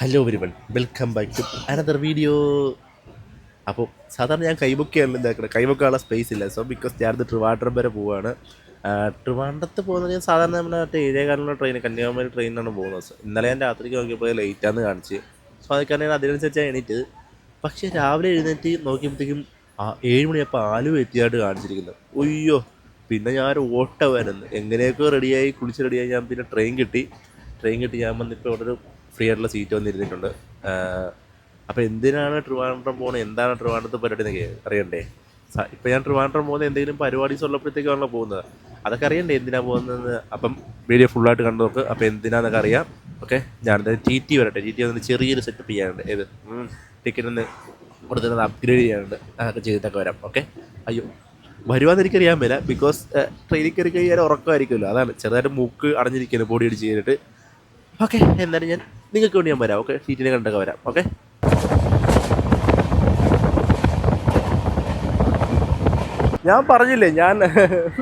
Hello everyone welcome back to another video അപ്പോൾ സാധാരണ ഞാൻ കൈബുക്കാണ് എന്താക്കുന്നത് കൈബുക്കാനുള്ള സ്പേസ് ഇല്ല. സോ ബിക്കോസ് ഞാനത് ട്രിവാൻഡ്രം വരെ പോവുകയാണ് ട്രിവാൻഡ്രത്ത് പോകുന്നത് ഞാൻ സാധാരണ നമ്മുടെ മറ്റേ ഏഴേകാലുള്ള ട്രെയിൻ കന്യാകുമാരി ട്രെയിനിലാണ് പോകുന്നത്. ഇന്നലെ ഞാൻ രാത്രിക്ക് നോക്കിയപ്പോൾ ലേറ്റാന്ന് കാണിച്ച്. സോ അതൊക്കെ ഞാൻ അതിനനുസരിച്ചാണ് എണീറ്റത് പക്ഷേ രാവിലെ എഴുന്നേറ്റ് നോക്കിയപ്പോഴത്തേക്കും ഏഴ് മണിയപ്പോൾ ആലു എത്തിയായിട്ട് കാണിച്ചിരിക്കുന്നത്. ഒയ്യോ പിന്നെ ഞാൻ ഓട്ട വരുന്നു എങ്ങനെയൊക്കെ റെഡിയായി കുളിച്ച് റെഡിയായി ഞാൻ പിന്നെ ട്രെയിൻ കിട്ടി. ട്രെയിൻ കിട്ടി ഞാൻ വന്നിപ്പോൾ ഇവിടെ ഒരു ഫ്രീ ആയിട്ടുള്ള സീറ്റ് വന്നിരുന്നിട്ടുണ്ട് അപ്പോൾ എന്തിനാണ് ട്രിവാൻഡ്രം പോകുന്നത്? എന്താണ് ട്രിവാൻഡ്രത്ത് പരിപാടി എന്നൊക്കെ അറിയണ്ടേ? ഇപ്പം ഞാൻ ട്രിവാൻഡ്രം പോകുന്നത് എന്തെങ്കിലും പരിപാടീസ് ഉള്ളപ്പോഴത്തേക്കാണല്ലോ പോകുന്നത്. അതൊക്കെ അറിയണ്ടേ എന്തിനാണ് പോകുന്നതെന്ന്? അപ്പം വീഡിയോ ഫുള്ളായിട്ട് കണ്ടു നോക്ക്. അപ്പോൾ എന്തിനാന്നൊക്കെ അറിയാം. ഓക്കെ ഞാനത് ടി ടി വരട്ടെ. ടി ടി വന്നിട്ട് ചെറിയൊരു സെറ്റപ്പ് ചെയ്യാനുണ്ട്. ഏത്? ടിക്കറ്റ് ഒന്ന് കൊടുത്തിട്ട് അപ്ഗ്രേഡ് ചെയ്യാനുണ്ട്. അതൊക്കെ ചെയ്തിട്ടൊക്കെ വരാം. ഓക്കെ? അയ്യോ വരുവാന്ന് എനിക്കറിയാൻ മേല. ബിക്കോസ് ട്രെയിനിൽ കയറി കഴിഞ്ഞാൽ ഉറക്കമായിരിക്കുമല്ലോ. അതാണ്. ചെറുതായിട്ട് മൂക്ക് അടഞ്ഞിരിക്കുന്നു. ബോഡി അടിച്ച് കഴിഞ്ഞിട്ട്. ഓക്കെ എന്തായാലും ഞാൻ നിങ്ങൾക്ക് വേണ്ടി ഞാൻ വരാം ഓക്കെ? സീറ്റിനെ കണ്ടൊക്കെ വരാം ഓക്കെ? ഞാൻ പറഞ്ഞില്ലേ ഞാൻ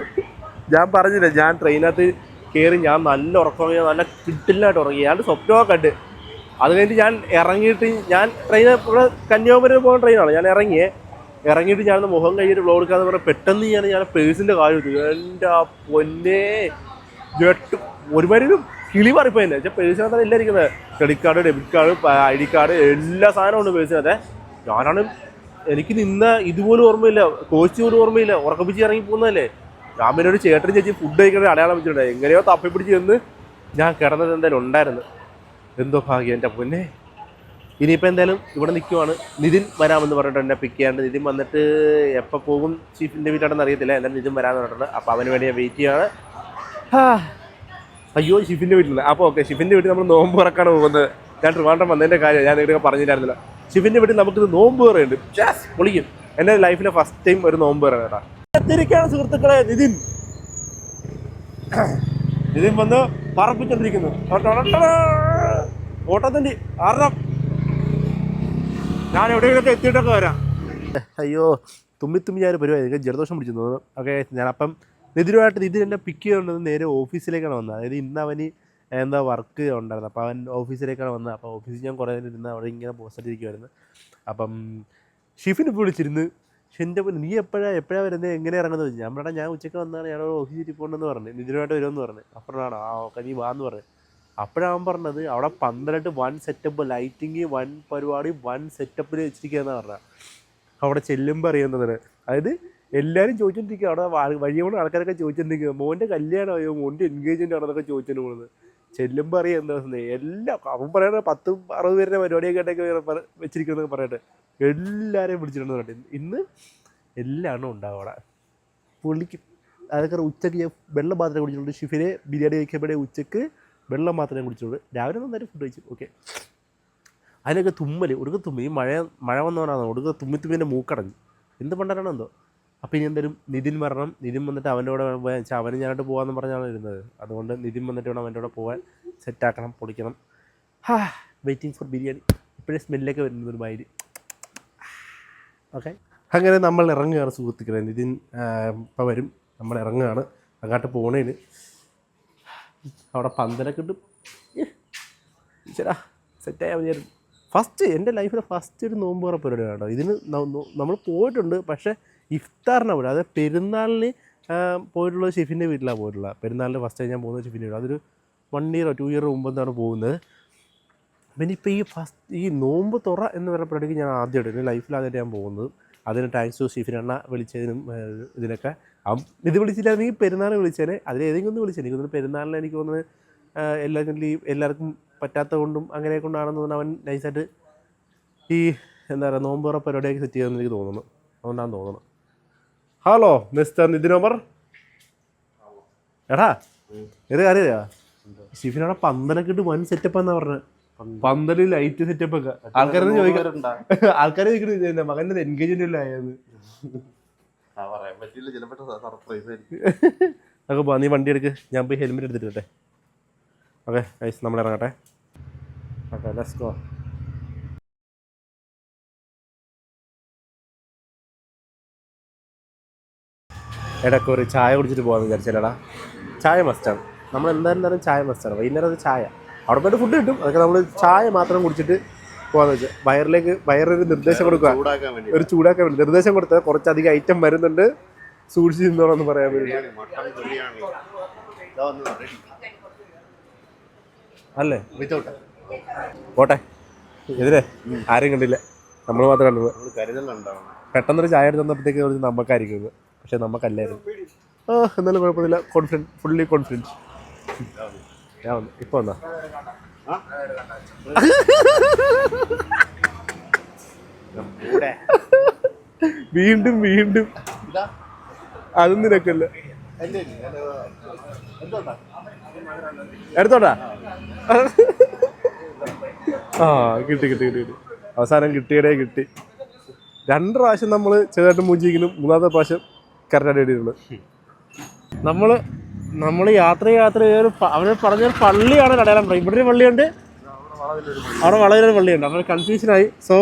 ഞാൻ പറഞ്ഞില്ലേ ഞാൻ ട്രെയിനകത്ത് കയറി ഞാൻ നല്ല ഉറക്കം നല്ല കിട്ടില്ലായിട്ട് ഉറങ്ങി. ഞാൻ സ്വപ്നമൊക്കെ കണ്ട്. അത് കഴിഞ്ഞിട്ട് ഞാൻ ഇറങ്ങിയിട്ട് ഞാൻ ട്രെയിൻ ഇവിടെ കന്യാകുമാരി പോകുന്ന ട്രെയിനാണ് ഞാൻ ഇറങ്ങിയേ. ഇറങ്ങിയിട്ട് ഞാൻ മുഖം കഴിഞ്ഞിട്ട് ബ്ലോ എടുക്കാന്ന് പറഞ്ഞാൽ പെട്ടെന്ന് ഞാൻ ഞാൻ പേഴ്സിന്റെ കാര്യം എന്റെ ആ പൊന്നേ. ജെട്ട്. ഒരുമാതിരി ഒരു കിളി പറിപ്പോയില്ലേ പക്ഷെ പേഴ്സിനകത്താണ് എല്ലാം ഇരിക്കുന്നത് credit card debit card I D card എല്ലാ സാധനവും ഉണ്ട് പേഴ്സിനകത്തെ. ഞാനാണ് എനിക്ക് നിന്ന ഇതുപോലും ഓർമ്മയില്ല. കോച്ച് പോലും ഓർമ്മയില്ല. ഉറക്കപ്പിച്ച് ഇറങ്ങി പോകുന്നതല്ലേ? ഞാൻ പിന്നെ ഒരു ചേട്ടൻ ചേച്ചി ഫുഡ് കഴിക്കേണ്ട അടയാളം വെച്ചിട്ടുണ്ട് എങ്ങനെയോ തപ്പിപ്പിടിച്ച് ചെന്ന് ഞാൻ കിടന്നത് എന്തായാലും ഉണ്ടായിരുന്നു. എന്തോ ഭാഗ്യം എന്റെ പൊന്നെ. ഇനിയിപ്പോൾ എന്തായാലും ഇവിടെ നിൽക്കുവാണ് നിതിൻ വരാമെന്ന് പറഞ്ഞിട്ട് എന്നെ പിക്ക് ചെയ്യാണ്ട്. നിതിൻ വന്നിട്ട് എപ്പോൾ പോകും ചീഫിന്റെ വീട്ടാണെന്ന് അറിയത്തില്ല. എന്തായാലും നിതിൻ വരാമെന്ന് പറഞ്ഞിട്ടുണ്ട്. അപ്പോൾ അവന് വേണ്ടി ഞാൻ വെയിറ്റ് ചെയ്യാണ് ഹാ. അയ്യോ ഷിഫിന്റെ വീട്ടിൽ അപ്പോൾ ഓക്കെ ഷിഫിന്റെ വീട്ടിൽ നമ്മൾ നോമ്പ് തുറക്കാണ് പോകുന്നത്. ഞാൻ ട്രിവാൻഡ്രം വന്നതിന്റെ കാര്യം ഞാൻ ഇവിടെ പറഞ്ഞില്ലായിരുന്നില്ല. ഷിഫിന്റെ വീട്ടിൽ നമുക്കിത് നോമ്പ് തുറയുണ്ട്. ജാസ് പൊളിക്കും. എന്റെ ലൈഫിലെ ഫസ്റ്റ് ടൈം ഒരു നോമ്പ് പറയാണ് കേട്ടോ. എത്തിരിക്കുകയാണ് സുഹൃത്തുക്കളെ നിതിൻ. നിതിൻ വന്ന് പറപ്പിച്ചോണ്ടിരിക്കുന്നു ഓട്ടത്തിന്റെ ആറാം ഞാൻ എവിടെയെങ്കിലൊക്കെ എത്തിയിട്ടൊക്കെ വരാം. അയ്യോ തുമ്മി തുമ്മി ഞാൻ പരിപാടി ജലദോഷം പിടിച്ചു തോന്നുന്നു. ഓക്കെ ഞാനപ്പം നിതിനുമായിട്ട് നിതിൻ എന്നെ പിക്ക് ചെയ്യേണ്ടത് നേരെ ഓഫീസിലേക്കാണ് വന്നത്. അതായത് ഇന്ന് അവന് എന്താ വർക്ക് ഉണ്ടായിരുന്നു. അപ്പോൾ അവൻ ഓഫീസിലേക്കാണ് വന്നത്. അപ്പോൾ ഓഫീസിൽ ഞാൻ കുറേ നേരം ഇരുന്ന് അവിടെ ഇങ്ങനെ പോസ്റ്റിരിക്കുമായിരുന്നു അപ്പം ഷിഫിന് ഇപ്പോൾ വിളിച്ചിരുന്ന് എന്റെ നീ എപ്പോഴാണ് എപ്പോഴാണ് വരുന്നത്? എങ്ങനെ ഇറങ്ങുന്നത്? ഞാൻ പറഞ്ഞാൽ ഞാൻ ഉച്ചയ്ക്ക് വന്നാണ് ഞാൻ ഓഫീസിൽ പോകണമെന്ന് പറഞ്ഞു. നിതിരുമായിട്ട് വരുമെന്ന് പറഞ്ഞു. അപ്പോഴാണ് ആ ഓക്കെ നീ വാന്ന് പറഞ്ഞു. അപ്പോഴാണ് പറഞ്ഞത് അവിടെ പന്ത്രണ്ട് വൺ സെറ്റപ്പ് ലൈറ്റിങ് വൺ പരിപാടി വൺ സെറ്റപ്പിൽ വെച്ചിരിക്കുക എന്നാണ് പറഞ്ഞത്. അവിടെ ചെല്ലുമ്പോൾ അറിയുന്നതിന് അതായത് എല്ലാവരും ചോദിച്ചോണ്ടിരിക്കുക അവിടെ വഴിയോട് ആൾക്കാരൊക്കെ ചോദിച്ചോണ്ടിരിക്കുക മോന്റെ കല്യാണമായോ? മോന്റെ എൻഗേജ്മെന്റ് ആണെന്നൊക്കെ ചോദിച്ചിട്ടുണ്ട് പോകുന്നത്. ചെല്ലുമ്പോൾ അറിയാം എന്താ എല്ലാം അവൻ പറയണ പത്ത് അറുപത് പേരുടെ പരിപാടിയൊക്കെ ആയിട്ടൊക്കെ വെച്ചിരിക്കുന്നതൊക്കെ പറയട്ടെ. എല്ലാവരെയും വിളിച്ചിട്ടുണ്ട് പറഞ്ഞിട്ട്. ഇന്ന് എല്ലാം ഉണ്ടാവും അവിടെ. പുള്ളിക്ക് അതൊക്കെ ഉച്ചയ്ക്ക് ഞാൻ വെള്ളം മാത്രമേ കുടിച്ചിട്ടുള്ളൂ. ഷിഫിനെ ബിരിയാണി കഴിക്കുമ്പോഴേ ഉച്ചയ്ക്ക് വെള്ളം മാത്രമേ കുടിച്ചിട്ടുള്ളൂ. രാവിലെ നന്നായിട്ട് ഫുഡ് കഴിച്ചു. ഓക്കെ അതിനൊക്കെ തുമ്മൽ ഒടുക്ക തുമ്മി. മഴ മഴ വന്നവനാണ്. ഒടുക്ക തുമ്മി തുമ്മിന്റെ മൂക്കടഞ്ഞു. എന്ത് പണ്ടാണോ എന്തോ? അപ്പോൾ ഇനി എന്തായാലും നിതിൻ വരണം. നിതിൻ വന്നിട്ട് അവന്റെ കൂടെ പോയാൽ ഞാനായിട്ട് പോകാമെന്ന് പറഞ്ഞാണ് ഇരുന്നത്. അതുകൊണ്ട് നിതിൻ വന്നിട്ട് വേണം അവന്റെ കൂടെ പോകാൻ സെറ്റാക്കണം പൊളിക്കണം. ഹാ വെയിറ്റിംഗ് ഫോർ ബിരിയാണി. ഇപ്പോഴേ സ്മെല്ലൊക്കെ വരുന്നത് ഒരു മാതിരി. ഓക്കെ അങ്ങനെ നമ്മൾ ഇറങ്ങുകയാണ് സുഹൃത്തുക്കളെ. നിതിൻ ഇപ്പം വരും. നമ്മൾ ഇറങ്ങുകയാണ്. അങ്ങോട്ട് പോണേന്. അവിടെ പന്തലൊക്കെ ഇട്ട് ചേരാ സെറ്റായാൽ മതി ഫസ്റ്റ് എന്റെ ലൈഫിലെ ഫസ്റ്റ് ഒരു നോമ്പ് പറ പരിപാടിയാണ് കേട്ടോ. ഇതിന് നമ്മൾ പോയിട്ടുണ്ട്. പക്ഷേ ഇഫ്താറിനാണ് പോലും അതായത് പെരുന്നാളിന് പോയിട്ടുള്ളത് ഷെഫിന്റെ വീട്ടിലാണ് പോയിട്ടുള്ളത്. പെരുന്നാളിന് ഫസ്റ്റ് ടൈം ഞാൻ പോകുന്നത് ഷെഫിന്റെ വീട്ടിൽ അതൊരു വൺ ഇയറോ ടു ഇയറോ മുമ്പെന്നാണ് പോകുന്നത്. പിന്നെ ഇപ്പോൾ ഈ ഫസ്റ്റ് ഈ നോമ്പ് തുറ എന്ന് പറയുന്ന ഞാൻ ആദ്യമായിട്ട് എന്റെ ലൈഫിൽ ആദ്യമായിട്ട് ഞാൻ പോകുന്നത്. അതിന് താങ്ക്സ് ടു ഷെഫിനണ്ണ വിളിച്ചതിനും ഇതിനൊക്കെ. ഇത് വിളിച്ചില്ലായിരുന്നെങ്കിൽ പെരുന്നാൾ വിളിച്ചേനെ. അതിൽ ഏതെങ്കിലും ഒന്ന് വിളിച്ചേനെ എനിക്ക് തോന്നുന്നു പെരുന്നാളിന് എനിക്ക് തോന്നുന്നത് എല്ലാവർക്കും ലീവ് എല്ലാവർക്കും പറ്റാത്ത കൊണ്ടും അങ്ങനെ കൊണ്ടാണെന്ന് തോന്നുന്നു അവൻ നൈസായിട്ട് ഈ എന്താ പറയുക നോമ്പ് തുറ പരിപാടിയൊക്കെ സെറ്റ് ചെയ്തെന്ന് എനിക്ക് തോന്നുന്നു. അതുകൊണ്ടാണ് തോന്നുന്നു. ഹലോ മിസ്റ്റർ നിതിൻ ഒമർ എടാ ഇത് അറിയാ ഷിഫിനവിടെ പന്തലൊക്കെ ഇട്ട് വൻ സെറ്റപ്പ് എന്നാ പറഞ്ഞത് പന്തൽ ലൈറ്റ് സെറ്റപ്പ് ഒക്കെ. ആൾക്കാരെ ചോദിക്കാറുണ്ട് ആൾക്കാരെ ചോദിക്കണ മകന്റെ എൻഗേജ്മെന്റ് അല്ലേ ആയത് പോ നീ വണ്ടി എടുക്ക്. ഞാൻ പോയി ഹെൽമെറ്റ് എടുത്തിട്ട് വരട്ടെ. ഓക്കെ നമ്മൾ ഇറങ്ങട്ടെ. ഓക്കെ ലെറ്റ്സ് ഗോ ഇടയ്ക്ക് ഒരു ചായ കുടിച്ചിട്ട് പോകാമെന്ന് വിചാരിച്ചാലടാ. ചായ മസ്റ്റാണ് നമ്മൾ എന്തായാലും ചായ മസ്റ്റാണ് വൈകുന്നേരം അത് ചായ. അവിടെ പോയിട്ട് ഫുഡ് കിട്ടും. അതൊക്കെ നമ്മൾ ചായ മാത്രം കുടിച്ചിട്ട് പോകാന്ന് വെച്ചാൽ വയറിലേക്ക് വയറൊരു നിർദ്ദേശം കൊടുക്കുക. ഒരു ചൂടാക്കാൻ വേണ്ടി. നിർദ്ദേശം കൊടുത്താൽ കുറച്ചധികം ഐറ്റം വരുന്നുണ്ട്. സൂക്ഷിച്ച് നിന്നോളെന്ന് പറയാൻ വേണ്ടി. അല്ലേ. പോട്ടെ. എതിരെ. ആരും കണ്ടില്ല. നമ്മൾ മാത്രമേ നമ്മൾ പെട്ടെന്നൊരു ചായ എടുത്ത് തന്നപ്പോഴത്തേക്ക് തോന്നി നമുക്കായിരിക്കും പക്ഷെ നമുക്കല്ലായിരുന്നു. ആ എന്നാലും കുഴപ്പമില്ല കോൺഫിഡന്റ് ഫുള്ളി കോൺഫിഡൻസ് ഞാൻ വന്നു. ഇപ്പൊ വന്നാ? വീണ്ടും വീണ്ടും. അതും നിനക്കല്ല എടുത്തോട്ടാ? ആ കിട്ടി കിട്ടി കിട്ടി കിട്ടി. അവസാനം കിട്ടിയടേ കിട്ടി. രണ്ട് പ്രാവശ്യം നമ്മൾ ചെറുതായിട്ട് മൂഞ്ചിരിക്കുന്നു. മൂന്നാമത്തെ പ്രാവശ്യം കറക്റ്റായിട്ട് എഴുതിയിട്ടുള്ളു. നമ്മൾ നമ്മൾ യാത്ര യാത്ര ചെയ്തൊരു അവർ പറഞ്ഞൊരു പള്ളിയാണ് കടയാളം പറയും ഇവിടെ ഒരു പള്ളിയുണ്ട്. അവിടെ വളരെ പള്ളിയുണ്ട്. അപ്പോൾ കൺഫ്യൂഷനായി സോ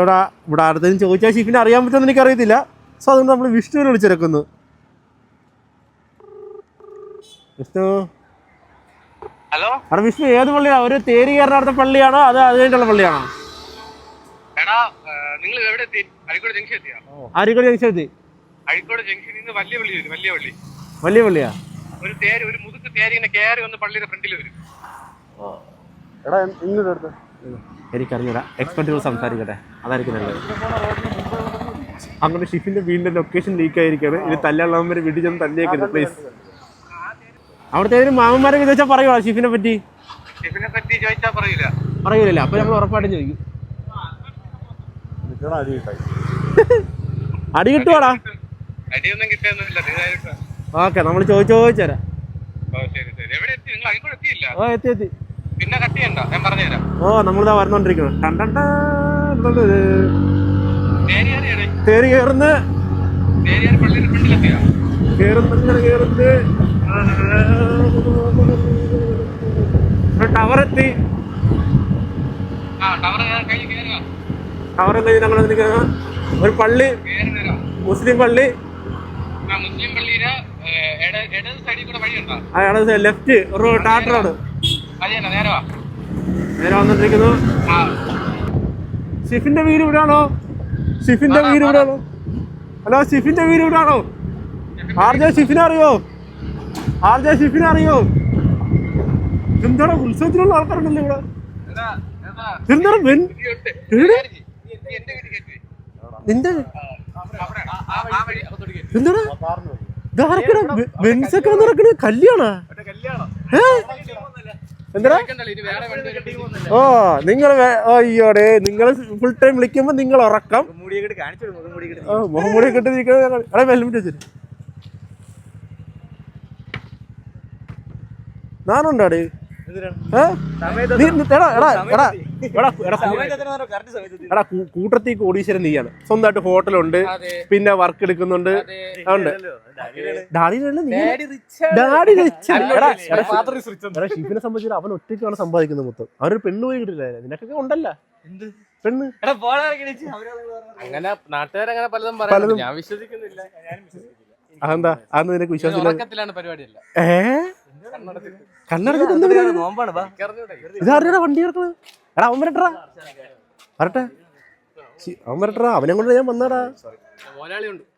ഇവിടെ ഇവിടെ അടുത്തതിന് ചോദിച്ചാൽ ഷീഫിനെ അറിയാൻ പറ്റുമെന്ന് എനിക്കറിയത്തില്ല. സോ അതുകൊണ്ട് നമ്മൾ വിഷ്ണുവിനെ വിളിച്ചിരക്കുന്നു വിഷ്ണു? ഹലോ? അവിടെ വിഷ്ണു ഏത് പള്ളിയാണ് ഒരു തേരി കയറുന്ന അടുത്ത പള്ളിയാണോ? അത് അത് കഴിഞ്ഞിട്ടുള്ള പള്ളിയാണോ നിങ്ങൾ എവിടെ എത്തി? അഴിക്കോട് ജംഗ്ഷൻ എത്തിയാ ആരിക്കോട് ജംഗ്ഷൻ എത്തി അഴിക്കോട് ജംഗ്ഷനിൽ നിന്ന് വലിയ പള്ളി വരും വലിയ പള്ളി. വലിയ പള്ളിയാ? ഒരു തേര് ഒരു മുതുക്ക് തേര് ഇങ്ങനെ കയറി വന്ന് പള്ളിയുടെ ഫ്രണ്ടിൽ വരും. എടാ ഇങ്ങോട്ട് എടുത്ത്. എനിക്കറിഞ്ഞൂടാ. എക്സ്പെർട്ടുകൾ സംസാരിക്കട്ടെ? അതായിരിക്കും നല്ലത്. അങ്ങനെ ഷിഫിന്റെ വീടിന്റെ ലൊക്കേഷൻ ലീക്ക് ആയിരിക്കാണ്. ഇനി വരെ വീട്ടിൽ ചെന്ന് തല്ലിയേക്കരുത് പ്ലീസ് അവിടുത്തെ ഒരു മാമന്മാരെ ചോദിച്ചാൽ പറയുമോ ഷിഫിനെ പറ്റി? ഷിഫിനെ പറ്റി ചോദിച്ചാൽ പറയില്ല പറയൂലല്ല? അപ്പൊ നമ്മൾ ഉറപ്പായിട്ടും ചോദിക്കും. അടി കിട്ടുവാടാ. അടിയൊന്നും തീരായിട്ട്. ഓക്കെ നമ്മൾ ചോദിച്ചു ചോദിച്ചുതരാം ഓ എത്തി? എത്തി പിന്നെ കട്ട് ചെയ്യണ്ട ഞാൻ പറഞ്ഞുതരാം. ഓ നമ്മളിതാ വരണോണ്ടിരിക്കണം കയറുന്ന. ടവർ എത്തി. ടവർ കഴിഞ്ഞ് ഞങ്ങൾ ഒരു പള്ളി. മുസ്ലിം പള്ളി ആ മുസ്ലിം പള്ളിയുടെ ഏഹ്, ഇട- ഇടത് ലെഫ്റ്റ് ഒരു ടാറ്ററാണ്. റോഡ് നേരെ വന്നിട്ടിരിക്കുന്നു. ഷിഫിന്റെ വീട് ഇവിടെയാണോ? ഷിഫിന്റെ വീട് ഇവിടെയാണോ? ഹലോ ഷിഫിന്റെ വീട് ഇവിടെയാണോ? ആർ ജെ ഷിഫിനെ അറിയോ? ആർ ജെ ഷിഫിനെ അറിയോ? എന്താണ് ഉത്സവത്തിനുള്ള ആൾക്കാരുണ്ടല്ലോ ഇവിടെ? എന്താ എന്താ? എന്താണ് നിന്റെ എന്താണ്? വെൻസൊക്കെ വന്ന് നടക്കണ കല്യാണ? എന്താ കണ്ടല്ലോ, ഇനി വേറെ വണ്ടി വരും. ഓ നിങ്ങൾ അയ്യോടെ നിങ്ങൾ ഫുൾ ടൈം വിളിക്കുമ്പോ നിങ്ങൾ ഉറക്കം. കെട്ടിരിക്കുന്നത് എടാ ഹെൽമെറ്റ് വെച്ചിട്ട് നാനുണ്ടാടി ഏ? എടാ എടാ എടാ. എടാ എടാ എടാ കൂ- കൂട്ടത്തിൽ കോടീശ്വരൻ നീയാണ്. സ്വന്തമായിട്ട് ഹോട്ടലുണ്ട് പിന്നെ വർക്ക് എടുക്കുന്നുണ്ട്. ഉണ്ട് ഡാഡി ഷിഫിനെ സംബന്ധിച്ച് അവൻ ഒറ്റയ്ക്കാണ് സമ്പാദിക്കുന്നത് മൊത്തം. അവനൊരു പെണ്ണ് പോയി കിട്ടില്ല നിനക്കൊക്കെ ഉണ്ടല്ല. പെണ്ണ്. അങ്ങനെ നാട്ടുകാരങ്ങനെ പലതും പലതും. ഞാൻ വിശ്വസിക്കുന്നില്ല. അതെന്താ? അന്ന് നിനക്ക് വിശ്വാസത്തിലാണ് പരിപാടിയല്ല. ഏ? കണ്ണടച്ചിട്ട്. എന്താ? ഇതാരുടെ വണ്ടി കിടക്കുന്നത് എടാ അവൻ വരട്ടടാ. വരട്ടെ. അവൻ വരട്ടടാ. അവനെ കൊണ്ട് ഞാൻ വന്നാടാ.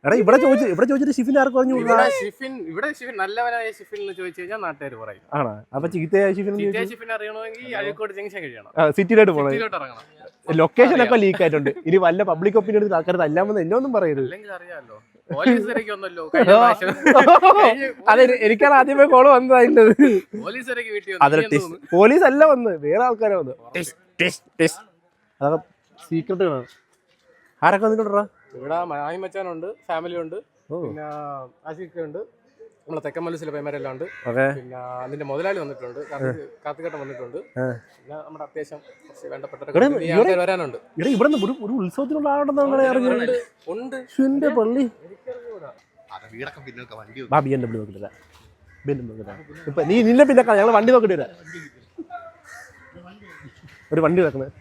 എടാ ഇവിടെ ചോദിച്ചു ഇവിടെ ചോദിച്ചിട്ട് ഷിഫിൻ ആർക്ക് പറഞ്ഞു ഷിഫിൻ ഇവിടെ ഷിഫിൻ നല്ലവനായ ഷിഫിൻ എന്ന് ചോദിച്ചു കഴിഞ്ഞാൽ നാട്ടുകാർ പറയും. ആണോ? അപ്പൊ ചീത്തയായ ഷിഫിൻ ഷിഫിൻ അറിയണമെങ്കിൽ അഴീക്കോട് ജംഗ്ഷൻ കഴിയണം. സിറ്റിയിലോട്ട് ഇറങ്ങണം. ലൊക്കേഷൻ ഒക്കെ ലീക്ക് ആയിട്ടുണ്ട്. ഇനി വല്ല പബ്ലിക് ഒപ്പീനിയൻ എടുത്ത് ആൾക്കാർ തല്ലാമെന്ന് എന്നെ ഒന്നും പറയരുത്. അറിയാലോ. അതെ എനിക്കാണ് ആദ്യമേ കോൾ വന്നത് അതിന്റെ? പോലീസ് അല്ല വന്ന്. വേറെ ആൾക്കാരെ വന്ന്. Test, test. അതൊക്കെ സീക്രട്ടുകളാണ് ആരൊക്കെ വന്നിട്ടുണ്ടോ ഇവിടെ മാഹി മച്ചാനുണ്ട് ഫാമിലി ഉണ്ട് പിന്നെ ആശിക്ക ഉണ്ട് നമ്മളെ തെക്കമല്ലൂസിലെ പൈമാരെല്ലാം ഉണ്ട്. പിന്നെ അതിന്റെ മുതലാളി വന്നിട്ടുണ്ട് കാത്തുകെട്ടൻ വന്നിട്ടുണ്ട്. പിന്നെ നമ്മുടെ അത്യാവശ്യം കുറച്ച് വേണ്ടപ്പെട്ട ഇവിടെ- വരാനുണ്ട്. ഇവിടെ ഒരു ഉത്സവത്തിനുള്ള ആളുണ്ടെന്നാണ് ഉണ്ട് എന്റെ പള്ളി. അത് വീടൊക്കെ പിന്നൊക്കെ വണ്ടി നോക്കിട്ടില്ല ഇപ്പൊ നീ നിന്നെ പിന്നെ ഞങ്ങൾ വണ്ടി നോക്കിട്ട് വരാം. ഒരു വണ്ടി കിടക്കുന്നത്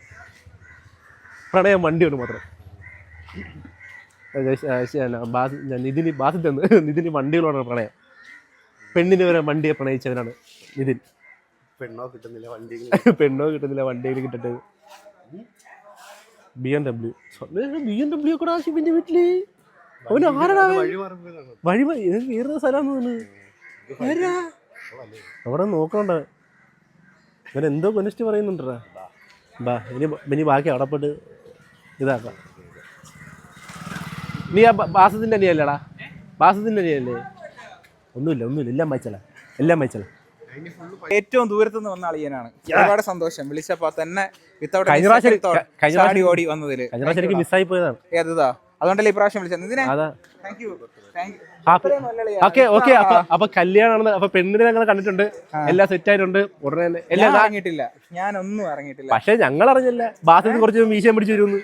പ്രണയം വണ്ടി ഒന്ന് മാത്രം. നിതിന് ബാസിൽ നിന്ന് നിതിന് വണ്ടികളോടാണ് പ്രണയം. പെണ്ണിന് വരെ വണ്ടിയെ പ്രണയിച്ചവനാണ് നിതിൻ. പെണ്ണോ കിട്ടുന്നില്ല വണ്ടി. പെണ്ണോ കിട്ടുന്നില്ല വണ്ടിയിൽ കിട്ടട്ടെ. B M W B M W കൂടെ ആശിപ്പിന്റെ വീട്ടിൽ. അവന് ആരടാ? വഴി വേറെ സ്ഥലമാണെന്ന് തോന്നുന്നു? അവിടെ നോക്കണ്ട. ഇവൻ എന്തോ കൊനിസ്റ്റ് പറയുന്നുണ്ടടാ. ബാ ഇനി ഇനി ബാക്കി അവിടെ പോയിട്ട് ഇതാക്കാം. നീ ആ ബാസത്തിന്റെ അനിയല്ലേടാ. ബാസത്തിന്റെ അനിയല്ലേ? ഒന്നുമില്ല ഒന്നുമില്ല. എല്ലാം വായിച്ചല എല്ലാം വായിച്ചല ഏറ്റവും ദൂരത്തു നിന്ന് വന്ന അളിയനാണ്. ഒരുപാട് സന്തോഷം. വിളിച്ചപ്പോ തന്നെ വിത്തൗട്ട് ഓടി വന്നതിൽ. കഴിഞ്ഞ പ്രാവശ്യം മിസ്സായി പോയതാണ്. ഏതാ അതുകൊണ്ടല്ലേ ഈ പ്രാവശ്യം വിളിച്ചത്? ഇതിനെ അതാ. Thank you thank okay okay. അപ്പൊ അപ്പൊ കല്യാണം അപ്പൊ പെണ്ണിനെ ഞങ്ങൾ കണ്ടിട്ടുണ്ട്. എല്ലാം സെറ്റ് ആയിട്ടുണ്ട്. ഉടനെ തന്നെ. എല്ലാം ഇറങ്ങിയിട്ടില്ല ഞാൻ ഒന്നും ഇറങ്ങിയിട്ടില്ല. പക്ഷെ ഞങ്ങൾ അറിഞ്ഞില്ല ബാസിന് കുറച്ച് മീശം പിടിച്ചു വരുമെന്ന്.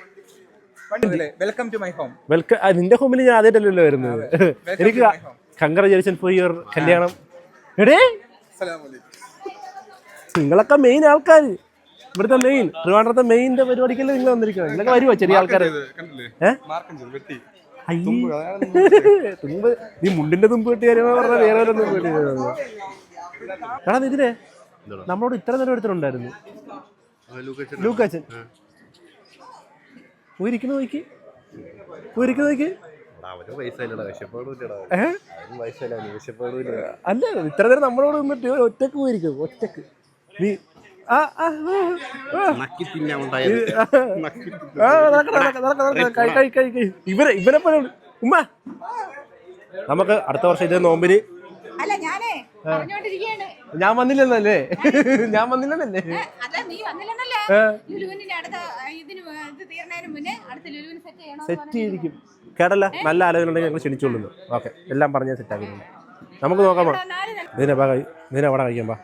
Welcome to my home welcome നിന്റെ ഹോമിൽ ഞാൻ ആദ്യമായിട്ടല്ലോ വരുന്നത്. എനിക്ക് കൺഗ്രാജുലേഷൻ ഫോർ യുവർ കല്യാണം. എടേ! നിങ്ങളൊക്കെ മെയിൻ ആൾക്കാർ ഇവിടുത്തെ മെയിൻ ട്രിവാൻഡ്രത്തെ മെയിന്റെ പരിപാടിക്കല്ലേ നിങ്ങൾ വന്നിരിക്കുന്നത്? നിങ്ങളൊക്കെ വരുവോ ചെറിയ ആൾക്കാർ തുമ്പ് നീ മുണ്ടിന്റെ തുമ്പ് കെട്ടി കാര്യം പറഞ്ഞാൽ വേറെ വല്ല തുമ്പ് കെട്ടി എടാ ഇതിനെ നമ്മളോട് ഇത്ര നേരം എടുത്തിട്ടുണ്ടായിരുന്നു. ലൂക്കാച്ചൻ പോയിരിക്കുന്ന നോക്കി. പോയിരിക്കുന്ന നോക്കി. അല്ല ഇത്ര നേരം നമ്മളോട് നിന്നിട്ട് ഒറ്റയ്ക്ക് പോയിരിക്കും ഒറ്റയ്ക്ക്. നീ ഇവരെ ഇവരെ പോലെ ഉമ്മ നമുക്ക് അടുത്ത വർഷം ഇതേ നോമ്പിന്. ഞാൻ വന്നില്ലെന്നല്ലേ? ഞാൻ വന്നില്ലെന്നല്ലേ? സെറ്റ് ചെയ്തിരിക്കും. കേടല്ല നല്ല ആലോചന ഉണ്ടെങ്കിൽ ഞങ്ങൾ ക്ഷണിച്ചോളുന്നു. ഓക്കെ. എല്ലാം പറഞ്ഞാൽ സെറ്റ് ആക്കിയിട്ടുണ്ട്. നമുക്ക് നോക്കാം. ഇതിനെ കഴി ഇതിനെ അവിടെ കഴിക്കാം ബാ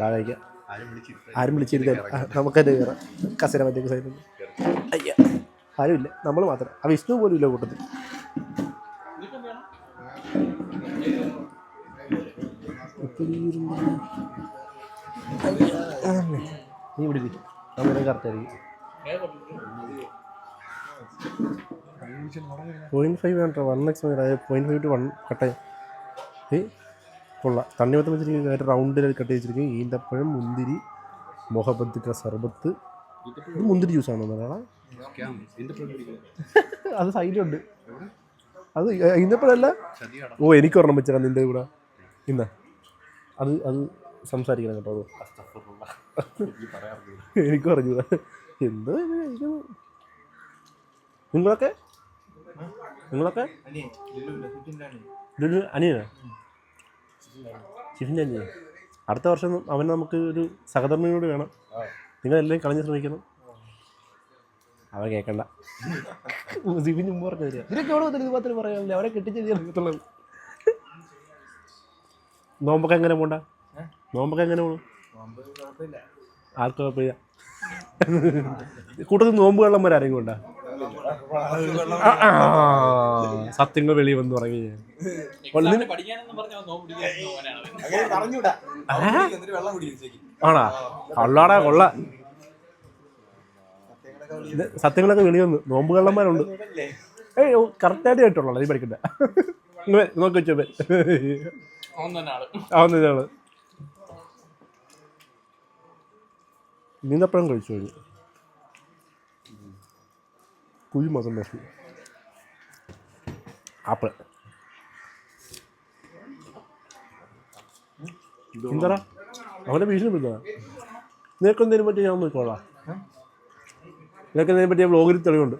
ബാ കഴിക്കാം ആരും വിളിച്ചിരുത്ത നമുക്കത് കയറാം കസര മറ്റേ സൈഡിൽ അയ്യ ആരുമില്ല നമ്മൾ മാത്രം. ആ വിഷ്ണു പോലും ഇല്ല കൂട്ടത്തിൽ. നീ ഇവിടെ നമ്മുടെ കറക്റ്റ് ആയിരിക്കും പോയിന്റ് ഫൈവ് വേണ്ട. One x point five two one കട്ടേ ഏ കൊള്ളാം തണ്ണിമത്തം വെച്ചിരിക്കുന്ന റൗണ്ടിൽ കട്ട് വെച്ചിരിക്കും ഈന്തപ്പഴം മുന്തിരി മൊഹബദ്ദിക്ക സർബത്ത്. ഇത് മുന്തിരി ജ്യൂസാണോ എന്നാ അത് സൈഡിലുണ്ട് അത് ഈന്തപ്പഴല്ല? ഓ എനിക്ക് ഓർമ്മ വെച്ചാൽ നിന്റെ കൂടെ. ഇന്ന. അത് അത് സംസാരിക്കണം കേട്ടോ അത്. എനിക്ക് പറഞ്ഞു എന്ത്. നിങ്ങളൊക്കെ? നിങ്ങളൊക്കെ? ലുലു അനിയൻ അടുത്ത വർഷം അവൻ നമുക്ക് ഒരു സഹധർമ്മിനോട് വേണം. നിങ്ങൾ എല്ലാം കളഞ്ഞ് ശ്രമിക്കണം. അവൻ കേൾക്കണ്ട സിബിന് മുമ്പ് പറഞ്ഞു തരിക ഇതൊക്കെ അവിടെ വന്നിട്ട് ഇത് മാത്രമേ പറയാനില്ല അവരെ കെട്ടിച്ച് അറിയത്തുള്ളത് നോമ്പൊക്കെ എങ്ങനെ പോണ്ട? നോമ്പൊക്കെ എങ്ങനെ പോണു? ആർക്കും കുഴപ്പമില്ല. കൂട്ടത്തിൽ നോമ്പ് കള്ളന്മാർ ആരെങ്കിലും ഉണ്ടാ? സത്യങ്ങൾ വെളി വന്ന് തുടങ്ങി ആണാ കൊള്ളാടാ കൊള്ള സത്യങ്ങളൊക്കെ വെളി വന്നു നോമ്പ് കള്ളന്മാരുണ്ട് ഏയ് കറക്റ്റായിട്ട് കേട്ടുള്ളൂ നീ പഠിക്കണ്ട നോക്കി വെച്ചോ ആവുന്നതാണ് നീന്തപ്പഴം കഴിച്ചു കഴിഞ്ഞു കുഴി മാത്രം നോക്കി ആപ്പിൾ എന്താടാ അവനെ ഭീഷണി പിടിച്ചതാ നിനക്ക് എന്തെങ്കിലും പറ്റി ഞാൻ നോക്കിക്കോളാം നിനക്ക് എന്തെങ്കിലും പറ്റിയ വ്ളോഗിൽ തെളിവുണ്ട്.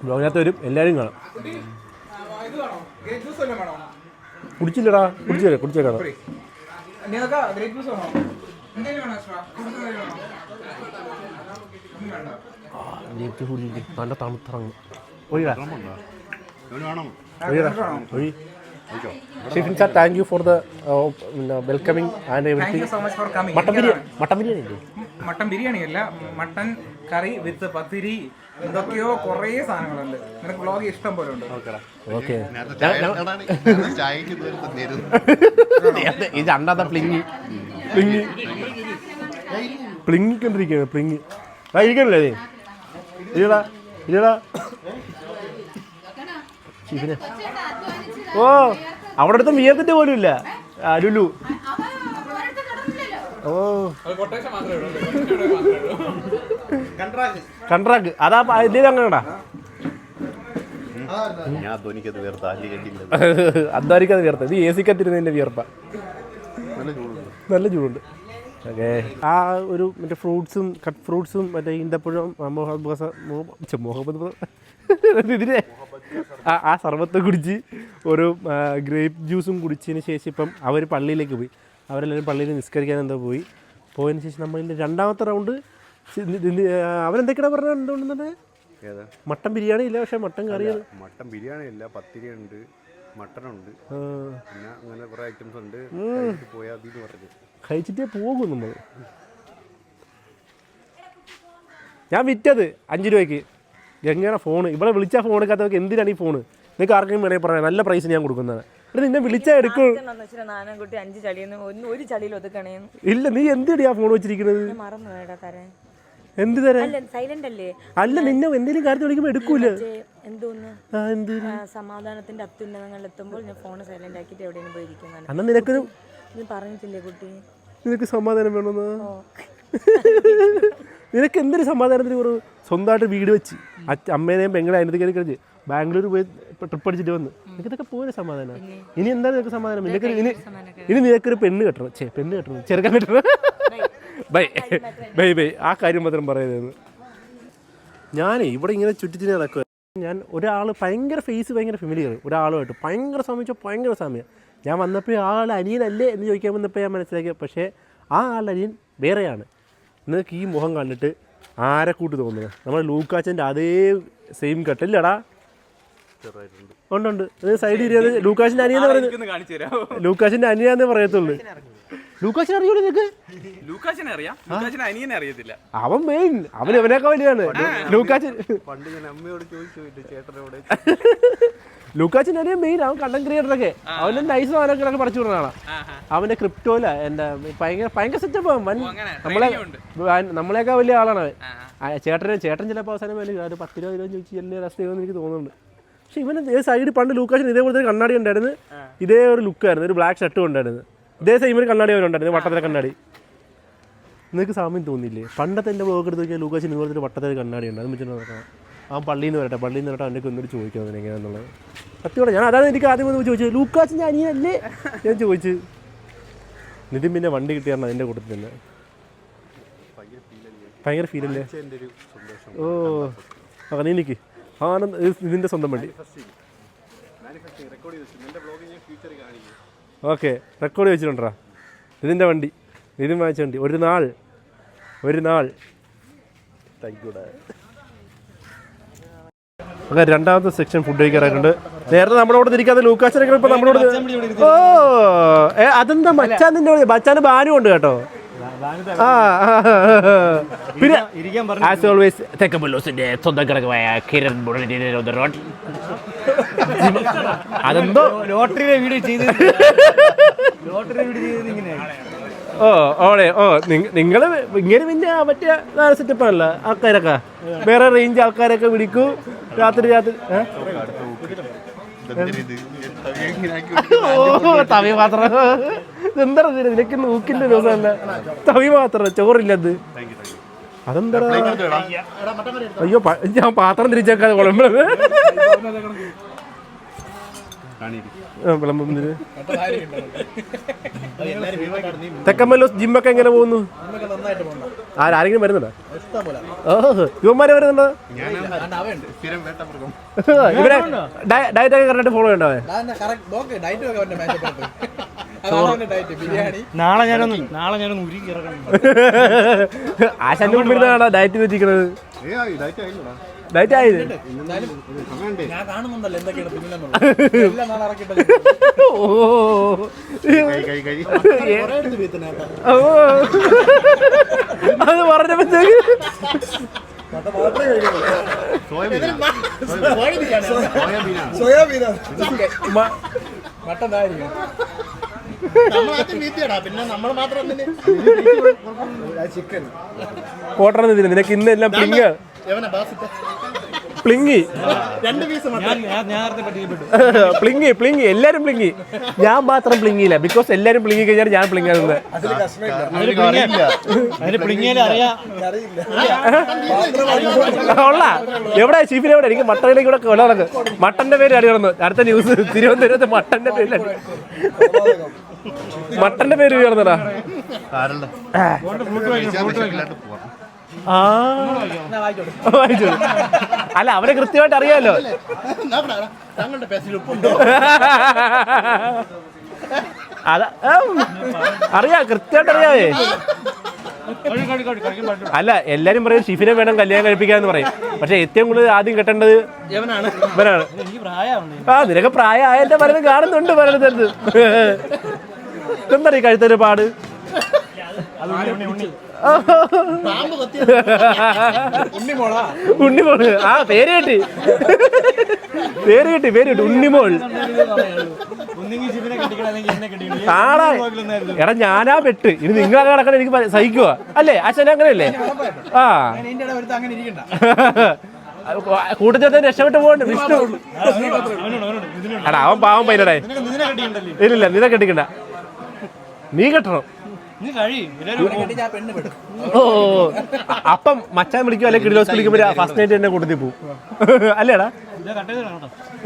വ്ളോഗിനകത്ത് വരും എല്ലാവരും കാണാം കുടിച്ചില്ലടാ കുടിച്ചേ കുടിച്ചേക്കാം ഗ്രേറ്റ് ജ്യൂസ് വേണോ? എന്തെങ്കിലും വേണോ? ഒന്നും വേണ്ട. നല്ല തണുത്തിറങ്ങും. ഒഴിടാ ഒഴി. Shifin sir thank you for the welcoming and coming. Mutton biryani. Mutton biryani mutton biryani അല്ല മട്ടൻ കറി വിത്ത് പത്തിരി എന്തൊക്കെയോ കുറേ സാധനങ്ങളുണ്ട്. നിനക്ക് വ്ളോഗ് ഇഷ്ടം പോലെ ഉണ്ട്. ഓക്കെ. അണ്ടാത്ത പ്ലിങ്ങി. പ്ലിങ്ങി. പ്ലിങ്ങിക്കൊണ്ടിരിക്കുകയാണ് പ്ലിങ്ങി. ആ ഇരിക്കണല്ലേ നീ? ഇവന്. അധ്വാനിച്ച് ഓ അവിടെ അടുത്ത് വിയർത്തിട്ട് പോലും ഇല്ല. ആ, ലുലു അവൻ ഒരിടത്തും കിടന്നില്ലല്ലോ ഓ. അത് കൊട്ടേഷൻ മാത്രമേ ഉള്ളൂ. മാത്രമേ ഉള്ളൂ. കൺട്രാക്ക് അതാ ഇതിൽ അങ്ങനെടാ ഞാൻ ധ്വനിക്കത് വേറെ താലി കണ്ടില്ല അദ്വാരിക്കാതെ വിയർത്ത ഇത് എ സി കത്തിരുന്നതിന്റെ വിയർപ്പ. നല്ല ചൂടുണ്ട്. ഓക്കെ. ആ ഒരു മറ്റേ ഫ്രൂട്ട്സും കട്ട് ഫ്രൂട്ട്സും മറ്റേ ഈന്തപ്പഴം മുഹമ്മദ് ബസ മുഹമ്മദ് ഛെ, മുഹമ്മദ് ബ- ഇതിനെ ആ ആ സർബത്ത് കുടിച്ച് ഒരു ഗ്രേപ്പ് ജ്യൂസും കുടിച്ചതിന് ശേഷം ഇപ്പം അവർ പള്ളിയിലേക്ക് പോയി. അവരെല്ലാവരും പള്ളിയിൽ നിസ്കരിക്കാൻ എന്തോ പോയി. പോയതിന് ശേഷം നമ്മളിന്റെ രണ്ടാമത്തെ റൗണ്ട് അവരെന്തൊക്കെയാണ് പറഞ്ഞത് എന്തുകൊണ്ടെന്നുണ്ട് മട്ടൻ ബിരിയാണി ഇല്ല പക്ഷേ മട്ടൻ കറിയാണ് മട്ടൻ ബിരിയാണി ഇല്ല പത്തിരി ഉണ്ട് മട്ടൺ ഉണ്ട് പിന്നെ അങ്ങനെ കുറേ ഐറ്റംസ് ഉണ്ട്. കഴിച്ചിട്ട് പോയാൽ പറഞ്ഞു. കഴിച്ചിട്ടേ പോകും നമ്മൾ ഞാൻ വിറ്റത് അഞ്ച് രൂപയ്ക്ക്. ഗംഗയുടെ ഫോൺ ഇവിടെ വിളിച്ചാൽ ഫോൺ എടുക്കാത്തവർക്ക് എന്തിനാണ് ഈ ഫോൺ നിങ്ങൾക്ക് ആർക്കെങ്കിലും വേണമെങ്കിൽ പറയാം. നല്ല പ്രൈസ് ഞാൻ കൊടുക്കുന്നത് ഇവിടെ നിന്നെ വിളിച്ചാ എടുക്കും. നാനൻകുട്ടി അഞ്ച് ചളിയെന്ന് ഒന്ന് ഒരു ചളിയിൽ ഒതുക്കണേന്ന്. ഇല്ല നീ എന്തിനാണ് ആ ഫോൺ വെച്ചിരിക്കുന്നത് മറന്നു വേടാ തരാൻ. എന്ത് തരാൻ? അല്ല സൈലന്റ് അല്ലേ? അല്ല നിന്നെ എന്തെങ്കിലും കാര്യത്തിൽ വിളിക്കുമ്പോൾ എടുക്കൂല. എന്തോന്ന്? ആ എന്ത് ആ, സമാധാനത്തിന്റെ അത്യുന്നതങ്ങളിൽ എത്തുമ്പോൾ ഞാൻ ഫോൺ സൈലന്റ് ആക്കിയിട്ട് എവിടെയും പോയിരിക്കുന്നതാണ് അന്നാ നിനക്കൊരു നീ പറഞ്ഞിട്ടില്ലേ കുട്ടി? നിനക്ക് സമാധാനം വേണമെന്ന് നിനക്ക് എന്തൊരു സമാധാനത്തിന് കുറവ്? സ്വന്തമായിട്ട് വീട് വെച്ച്. അച്ഛ അമ്മേനെയും പെങ്ങളെ അതിനകത്ത് കയറി കഴിഞ്ഞ് ബാംഗ്ലൂർ പോയി ട്രിപ്പ് അടിച്ചിട്ട് വന്ന്. നിനക്ക് ഇതൊക്കെ പോലെ സമാധാനം. ഇനി എന്താ നിനക്ക് സമാധാനം? നിനക്ക് ഇനി ഇനി നിനക്കൊരു പെണ്ണ് കെട്ടണം. ചേ പെണ്ണ് കെട്ടണം. ചെറുക്കാൻ കെട്ടണം. ബൈ. ബൈ. ബൈ ആ കാര്യം മാത്രം പറയുന്നത് ഞാനേ ഇവിടെ ഇങ്ങനെ ചുറ്റിച്ചിട്ട് നടക്കുക ഞാൻ ഒരാൾ ഭയങ്കര ഫേസ് ഭയങ്കര ഫെമിലിയർ ഒരാളുമായിട്ട്. ഭയങ്കര സമയം ഭയങ്കര സമയം. ഞാൻ വന്നപ്പോൾ ആ ആൾ അനിയനല്ലേ? എന്ന് ചോദിക്കാൻ വന്നപ്പോൾ ഞാൻ മനസ്സിലാക്കിയത്. പക്ഷേ ആ ആളുടെ അനിയൻ വേറെയാണ്. നിങ്ങൾക്ക് ഈ മുഖം കണ്ടിട്ട് ആരെ കൂട്ട് തോന്നുന്നത്? നമ്മുടെ ലൂക്കാച്ചന്റെ അതേ സെയിം കട്ടില്ലടാ ഉണ്ട് ഉണ്ട്. ഇത് സൈഡ് ഇരിക്കുന്നത് ലൂക്കാച്ചിന്റെ അനിയെന്ന് പറയുന്നത് എനിക്കൊന്ന് കാണിച്ചു തരാം ലൂക്കാച്ചിന്റെ അനിയാന്നേ പറയത്തുള്ളൂ. ലൂക്കാച്ചിനെ അറിയൂല നിനക്ക്? ലൂക്കാശിനെ അറിയാം. ലൂക്കാച്ചിനെ അനിയനെ അറിയത്തില്ല. അവൻ മെയിൻ അവൻ ഇവനൊക്കെ വലിയാണ്. ലൂക്കാച്ചൻ പണ്ട് ഞാൻ അമ്മയോട് ചോദിച്ചു ചേട്ടനോട് ലൂക്കാച്ചിൻ അറിയാൻ മെയിൻ അവൻ കണ്ടന്റ് ക്രിയേറ്ററൊക്കെ അവന്റെ നൈസ് അവനൊക്കെ പഠിച്ചു വിടുന്നതാണ് അവന്റെ ക്രിപ്റ്റോല എന്റെ ഭയങ്കര ഭയങ്കര സെറ്റപ്പ് വൻ നമ്മളെ നമ്മളെയൊക്കെ വലിയ ആളാണ് അവൻ. ചേട്ടന് ചേട്ടൻ ചിലപ്പോൾ അവസാനം വലിയ ഒരു പത്ത് രൂപ ഇരുപത് ചോദിച്ചു റെസ്റ്റ് ചെയ്യുമെന്ന് എനിക്ക് തോന്നുന്നുണ്ട്. പക്ഷെ ഇവന് സൈഡ് പണ്ട് ലൂക്കാശൻ ഇതേപോലത്തെ ഒരു കണ്ണാടി ഉണ്ടായിരുന്നു. ഇതേ ഒരു ലുക്കായിരുന്നു ഒരു ബ്ലാക്ക് ഷർട്ടും ഉണ്ടായിരുന്നു. ഇതേ സെയിം ഒരു കണ്ണാടി അവനുണ്ടായിരുന്നു വട്ടത്തിലെ കണ്ണാടി. നിങ്ങൾക്ക് സാമ്യം തോന്നിയില്ലേ? പണ്ടത്തെ എന്റെ ബ്ലോഗ് എടുത്ത് നോക്കിയാൽ ലൂക്കാശൻ ഇതുപോലത്തെ ഒരു വട്ടത്തിലെ കണ്ണാടി ഉണ്ട് അത് വെച്ചിട്ട് നോക്കാം ആ പള്ളിയിൽ നിന്ന് വരട്ടെ പള്ളിയിൽ നിന്ന് വരട്ടെ അവന്റെ ഒന്നൊരു ചോദിക്കാം അതിന് എങ്ങനെയാണെന്നുള്ളത് സത്യമാണ്? ഞാൻ അതാണ് എനിക്ക് ആദ്യം ഒന്ന് ചോദിച്ചത്. ലൂക്കാച്ചിന്റെ അനിയനല്ലേ? ഞാൻ ചോദിച്ചു. നിതിൻ പിന്നെ വണ്ടി കിട്ടിയാണ് അതിന്റെ കൂട്ടത്തിൽ തന്നെ ഭയങ്കര ഫീലല്ലേ ഓ. അങ്ങനെ നീ നിൽക്ക് ആനന്ദ് ഇത് ഇതിന്റെ സ്വന്തം വണ്ടി. ഓക്കെ. റെക്കോർഡ് വെച്ചിട്ടുണ്ടാ? ഇതിന്റെ വണ്ടി. ഇതും വാങ്ങിച്ച വണ്ടി. ഒരു നാൾ. ഒരു നാൾ. താങ്ക് യു ഓക്കെ രണ്ടാമത്തെ സെക്ഷൻ ഫുഡ് കഴിക്കാറായിട്ടുണ്ട് നേരത്തെ നമ്മളോട് കൂടെ തിരിക്കാതെ ലൂക്കാച്ചനൊക്കെ ഇപ്പൊ നമ്മളോട് ഓ ഏ അതെന്താ മച്ചാൻ നിന്റെ മച്ചാന് ബാനും ഉണ്ട് കേട്ടോ. ആ. പിന്നെ ആസ് ഓൾവേസ് തെക്കമ്പല്ലൂസിന്റെ സ്വന്തം കിടക്കുമായ കിരൺ road. അതെന്തോ? ലോട്ടറിയിലെ വീഡിയോ ചെയ്ത് ലോട്ടറി വീഡിയോ ചെയ്തത് ഇങ്ങനെ. ഓ ഓളെ ഓ നിങ്ങൾ ഇങ്ങനെ പിന്നെ മറ്റേ സെറ്റപ്പ് അല്ല ആൾക്കാരൊക്കെ. വേറെ റേഞ്ച് ആൾക്കാരൊക്കെ വിളിക്കൂ. രാത്രി രാത്രി? തവി മാത്രം എന്താ നിനക്ക് നോക്കില്ല ദിവസമല്ല. തവി മാത്രം ചോറില്ലത് അതെന്താ അയ്യോ ഞാൻ പാത്രം തിരിച്ചേക്കാതെ കുഴമ്പളത് വിളമ്പുന്നതിന്. ജിമ്മൊക്കെ എങ്ങനെ പോകുന്നു? ആരെങ്കിലും വരുന്നുണ്ടോ? ഓ ഇവന്മാരെ വരുന്നുണ്ടോ? ഇവരെ ഡയറ്റ് ഒക്കെ കറക്റ്റ് ഫോളോ ചെയ്യണ്ടോ? നാളെ ഞാനൊന്ന് നാളെ ഞാനൊന്ന് ഉരുക്കി ഇറക്കണം ആശാന്റെ മുമ്പിൽ ഡയറ്റ് വെച്ചിരിക്കണത് ഏ ആ ഇതായിട്ട് ആയില്ലടാ ഡയറ്റ് ആയത്. സമയമുണ്ട് ഞാൻ കാണുന്നുണ്ടല്ലോ എന്തൊക്കെയാണ് പിന്നിലെന്നുള്ളത്. ഓ. അത് പറഞ്ഞപ്പോഴത്തേക്ക് കോട്ടറ നിനക്ക് ഇന്നെല്ലാം പിങ്ങ പ്ലിങ്ങി ഞാൻ ഞാൻ നേരത്തെ പ്ലിങ്ങി പ്ലിങ്ങി എല്ലാരും പ്ലിങ്ങി ഞാൻ മാത്രം പ്ലിങ്ങിയില്ല ബിക്കോസ് എല്ലാരും പ്ലിങ്ങി കഴിഞ്ഞാൽ ഞാൻ പ്ലിങ്ങാറുണ്ട്. ഉള്ള. എവിടെ? ചീഫിനെ എവിടെ? എനിക്ക് മട്ടനിലേക്ക് ഇവിടെ കൊല നടക്ക് മട്ടന്റെ പേര് അടി നടന്നു. അടുത്ത ന്യൂസ് തിരുവനന്തപുരത്ത് മട്ടന്റെ പേര് മട്ടന്റെ പേര് പോവാം. ആ. അല്ല അവരെ കൃത്യമായിട്ട് ഞങ്ങളുടെ അതാ ഉം. അറിയാം കൃത്യമായിട്ട് അറിയാവേ അല്ല എല്ലാരും പറയും ഷിഫിനെ വേണം കല്യാണം കഴിപ്പിക്കാന്ന് പറയും. പക്ഷെ ഏറ്റവും കൂടുതൽ ആദ്യം കെട്ടേണ്ടത് ഇവനാണ്. ആ നിനക്ക് പ്രായമായതിന്റെ പലരും കാണുന്നുണ്ട് പലയിടത്ത് എന്താ ഈ കഴുത്തൊരു പാട്? അത് ഉണ്ണി ഉണ്ണി. ഉണ്ണി ഉണ്ണിമോൾ? ആ പേര് കേട്ടി. പേര് കേട്ടി പേര് കേട്ടി. ഉണ്ണിമോൾ. ആടാ എടാ ഞാനാ പെട്ട്. ഇനി നിങ്ങളെ കിടക്കണ എനിക്ക് സഹിക്കുക സഹിക്കുവാ? അല്ലേ? അച്ഛൻ അങ്ങനെയല്ലേ? ആ. അങ്ങനെ കൂട്ടത്തിൽ രക്ഷപ്പെട്ട് പോകണ്ട വിഷ്ണു. എടാ അവൻ പാവം പൈനടേ ഇല്ലില്ല നിന്നെ കെട്ടിക്കണ്ട. നീ കെട്ടണം. ഓ അപ്പം മച്ചാൻ വിളിക്കും അല്ലെങ്കിൽ കിഡിലോസ് വിളിക്കുമ്പോ ഫസ്റ്റ് നൈറ്റ് എന്നെ കൂട്ടത്തിൽ പോവും അല്ലേടാ?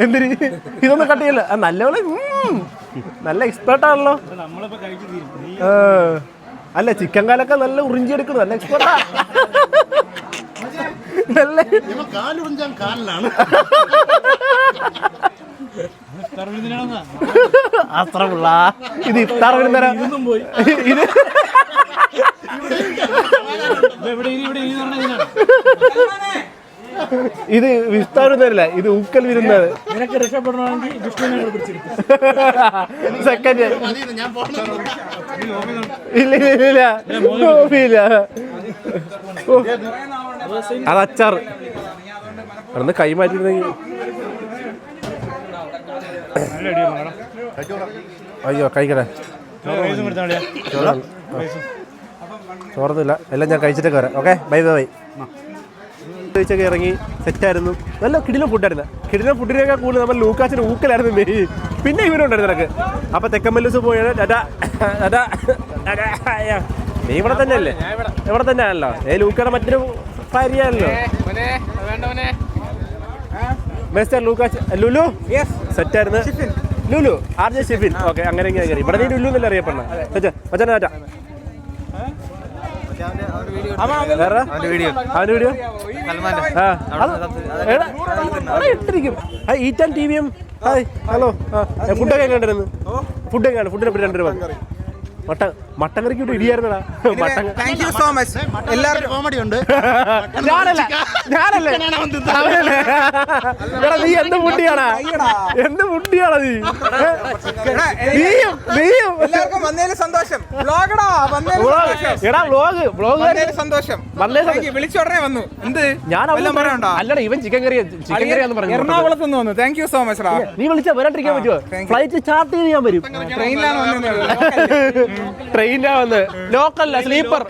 എന്തിന്? ഇതൊന്നും കട്ട് ചെയ്യല്ല. നല്ലപോലെ. നല്ല എക്സ്പേർട്ട് ആണല്ലോ. അല്ല ചിക്കൻ കാലൊക്കെ നല്ല ഉറിഞ്ചി എടുക്കുന്നു നല്ല എക്സ്പേർട്ടാ നല്ല ഇവൻ കാലുറിഞ്ചാൻ കാലിലാണ്. തറവിരുന്നിനാണെന്നാ? പിള്ള. ഇത് ഇഫ്താർ വിരുന്നേരം പോയി. ഇത് ഇത് ഇതിനാണ്. ഇത് ഉക്കൽ വിരുന്നത് ഇത് ഊക്കൽ വരുന്നത്. നിനക്ക് രക്ഷപ്പെടണമെങ്കിൽ വിഷ്ണുവിനെ പിടിച്ചെടുക്കും സെക്കൻഡ്. ഇല്ല ഇല്ല ഇല്ല അത് അച്ചാറ് അവിടുന്ന് കൈ മാറ്റിയിരുന്നെങ്കിൽ അയ്യോ കഴിക്കട്ടെ ചോർന്നില്ല എല്ലാം ഞാൻ കഴിച്ചിട്ടൊക്കെ വരാം ഓക്കെ? Bye bye bye. കഴിച്ചൊക്കെ ഇറങ്ങി സെറ്റായിരുന്നു. നല്ല കിടിലം ഫുഡായിരുന്നു കിടിലം ഫുഡിനേക്കാൾ കൂടുതൽ നമ്മൾ ലൂക്കാച്ചിന് ഊക്കലായിരുന്നു മെയിൻ പിന്നെ ഇവരുണ്ടായിരുന്നു നിനക്ക്. അപ്പൊ തെക്കമ്പല്ലൂസ് പോയാണ്. അയ്യ. നീ ഇവിടെ തന്നെ അല്ലേ ഇവിടെ. തന്നെ ആണല്ലോ ഏ ലൂക്കയുടെ മറ്റൊരു ഭാര്യയാണല്ലോ. മോനെ mister Lukach Lulu? സെറ്റായിരുന്നു. Lulu R J Shifin. Okay അങ്ങനെ കയറി. ഇവിടെ നീ ലുലു എന്നല്ലേ അറിയപ്പെടണം മച്ചാ ടാറ്റ. വേറെ? അവന്റെ വീഡിയോ. ഇട്ടിരിക്കും. ഈറ്റാൻ ടി വിയും ഹായ് ഹലോ ഫുഡൊക്കെ കണ്ടിരുന്നു ഫുഡൊക്കെ ആണ് ഫുഡിനെ പറ്റി രണ്ടു രൂപ മട്ട മട്ടൻ കറിക്ക് ഇവിടെ ഇടിയായിരുന്നടാ mutton thank you so much comedy ഉണ്ട്. ഞാനല്ല ഞാനല്ലേ? അവനല്ലേ? എടാ നീ എന്ത് മുട്ടിയാടാ എന്ത് മുട്ടിയാടാ നീ? ഏ? നീയും നീയും എല്ലാവർക്കും വന്നതിൽ സന്തോഷം. വ്ലോഗടാ സന്തോഷം. എടാ വ്ലോഗ് വ്ലോഗ് സന്തോഷം. വന്നേ സന്തോഷം. Thank വിളിച്ച ഉടനെ വന്നു. എന്ത്? ഞാൻ അല്ലടാ ഇവൻ ചിക്കൻ കറി ചിക്കൻ കറിയാന്ന് പറഞ്ഞു എറണാകുളത്ത് നിന്ന് വന്നു. താങ്ക് യു സോ മച്ച് നീ വിളിച്ചാ വരാണ്ടിരിക്കാൻ പറ്റുമോ? thank ഫ്ലൈറ്റ് ചാർട്ട് ചെയ്ത് ഞാൻ വരും. ട്രെയിനിലാണ് വന്നത് ട്രെയിനിലാ വന്ന്. ലോക്കല്ല സ്ലീപ്പർ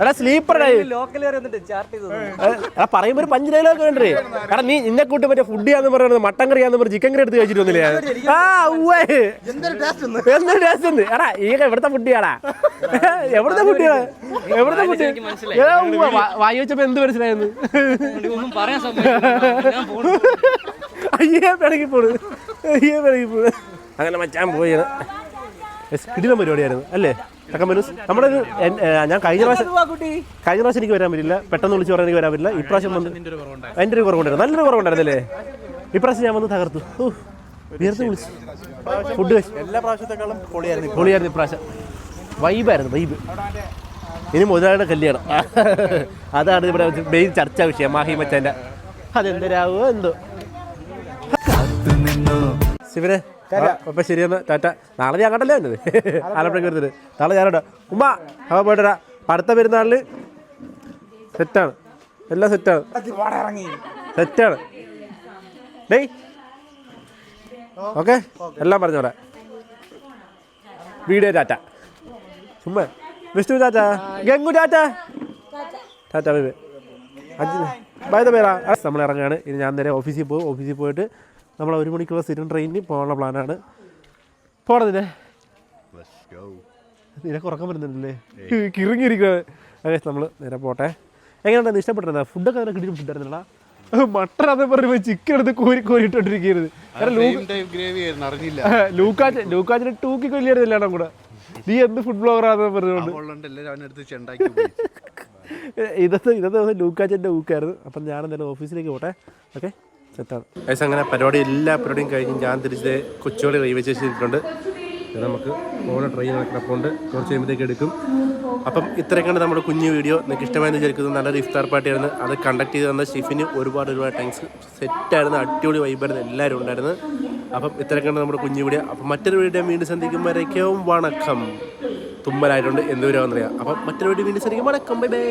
എടാ സ്ലീപ്പർ ലോക്കൽ എടാ പറയുമ്പോ ഒരു പഞ്ച് ഡയലോഗ് വേണ്ടേ എടാ നീ നിന്നെ കൂട്ടി മറ്റേ ഫുഡ് പറയുന്നത് മട്ടൻ കറി ആന്ന് പറഞ്ഞു ചിക്കൻ കറി എടുത്ത് കഴിച്ചിട്ട് വന്നില്ലേ ആ ഉവ്വേ. എന്തൊരു ടേസ്റ്റ് ഉണ്ട് എടാ ഈ എവിടുത്തെ ഫുഡിയാടാ എവിടുത്തെ ഫുഡ് ചെയ്യാ? എവിടുത്തെ ഫുഡ് വായി വെച്ചപ്പോ എന്ത് മനസ്സിലായെന്ന്. അയ്യേ പിണക്കി പോണു. അയ്യേ പിണങ്ങി പോണ്. അങ്ങനെ മച്ചാൻ പോയി. കിടിലം പരിപാടിയായിരുന്നു അല്ലേ? ചക്കമ്പനൂസ് നമ്മുടെ ഒരു ഞാൻ കഴിഞ്ഞ പ്രാവശ്യം കഴിഞ്ഞ പ്രാവശ്യം എനിക്ക് വരാൻ പറ്റില്ല പെട്ടെന്ന് വിളിച്ച് പറയാൻ എനിക്ക് വരാൻ പറ്റില്ല. ഇപ്രാവശ്യം വന്ന് എന്റെ ഒരു കുറവുണ്ടായിരുന്നു. നല്ലൊരു കുറവുണ്ടായിരുന്നു അല്ലേ? ഇപ്രാവശ്യം ഞാൻ വന്ന് തകർത്തു. വിയർത്ത് വിളിച്ചു. ഫുഡ് കഴിച്ചു. എല്ലാ പ്രാവശ്യത്തെക്കാളും പൊളിയായിരുന്നു പൊളിയായിരുന്നു ഇപ്രാവശ്യം. വൈബായിരുന്നു വൈബ്. ഇനി മുതലാളിയുടെ കല്യാണം. അതാണ് ഇവിടെ മെയിൻ ചർച്ചാ വിഷയം മാഹി മച്ചാന്റെ അതെന്തരാവോ എന്തോ. ശിവനെ അപ്പൊ ശരിയെന്ന് ടാറ്റ. നാളെ ഞാൻ കണ്ടല്ലേ വന്നത് ആലപ്പുഴ വരുന്നത്. നാളെ ഞാനോട്ടോ ഉമ്മ അവ പോയിട്ടാ അടുത്ത പെരുന്നാളിൽ സെറ്റാണ്. എല്ലാം സെറ്റാണ്. സെറ്റാണ്. ഡേയ്. ഓക്കെ? എല്ലാം പറഞ്ഞോടെ വീഡിയോ ടാറ്റ. ചുമ്മാ. Vishnu tata. Gangu tata. Tata bye bye. അഞ്ച് ബൈ ദ പേരാ നമ്മൾ ഇനി ഞാൻ നേരെ ഓഫീസിൽ പോകും. ഓഫീസിൽ പോയിട്ട് നമ്മൾ ഒരു മണിക്കുള്ള സ്ഥിരം ട്രെയിനിൽ പോകാനുള്ള പ്ലാനാണ്. പോണതിനെ. നിനക്ക് ഉറക്കം വരുന്നുണ്ടല്ലേ കിറങ്ങിയിരിക്കുക അതെ നമ്മൾ നേരെ പോട്ടെ. എങ്ങനെയാണ് ഇഷ്ടപ്പെട്ടിരുന്ന ഫുഡൊക്കെ അങ്ങനെ കിട്ടി ഫുഡായിരുന്നടാ മട്ടൺ അതേ പറഞ്ഞു ചിക്കൻ എടുത്ത് കോരി കോരി ഇട്ടോണ്ടിരിക്കരുത് കാരണം ലൂ Same time gravy ആയിരുന്നു അറിഞ്ഞില്ല. ലൂക്കാച്ച് ലൂക്കാച്ചിനെ ടൂക്കി കൊല്ലിയായിരുന്നില്ല കൂടെ. നീ എന്ത് ഫുഡ് ബ്ലോഗറാന്ന് പറഞ്ഞുകൊണ്ട് ഇതത്തെ ഇതത്തെ ദിവസം ലൂക്കാച്ചന്റെ ഊക്കായിരുന്നു. അപ്പം ഞാൻ എന്തായാലും ഓഫീസിലേക്ക് പോട്ടെ. ഓക്കെ സെറ്റാണ് അങ്ങനെ പരിപാടി എല്ലാ പരിപാടിയും കഴിഞ്ഞ് ഞാൻ തിരിച്ച് കൊച്ചുകളി റെയിൽവേ സ്റ്റേഷനിട്ടുണ്ട് നമുക്ക് ഓരോ ട്രെയിൻ നടക്കുന്നപ്പോണ്ട് കുറച്ച് കഴിയുമ്പോഴത്തേക്ക് എടുക്കും. അപ്പം ഇത്രയൊക്കെയാണ് നമ്മുടെ കുഞ്ഞു വീഡിയോ. നിങ്ങൾക്ക് ഇഷ്ടമായെന്ന് വിചാരിക്കുന്നത് നല്ലൊരു ഇഫ്താർ പാർട്ടിയായിരുന്നു അത് കണ്ടക്ട് ചെയ്ത് തന്ന ഷിഫിന് ഒരുപാട് ഒരുപാട് താങ്ക്സ് സെറ്റായിരുന്നു അടിപൊളി വൈബായിരുന്നു എല്ലാവരും ഉണ്ടായിരുന്നു. അപ്പം ഇത്രയൊക്കെയാണ് നമ്മുടെ കുഞ്ഞു വീഡിയോ. അപ്പം മറ്റൊരു വീഡിയോ വീണ്ടും സന്ധിക്കുമ്പോഴേക്കും വണക്കം. തുമ്മലായിട്ടുണ്ട്. എന്തുവരാമെന്നറിയാം അപ്പം മറ്റൊരു വീഡിയോ വീണ്ടും സന്ധിക്കും. വണക്കം. Bye bye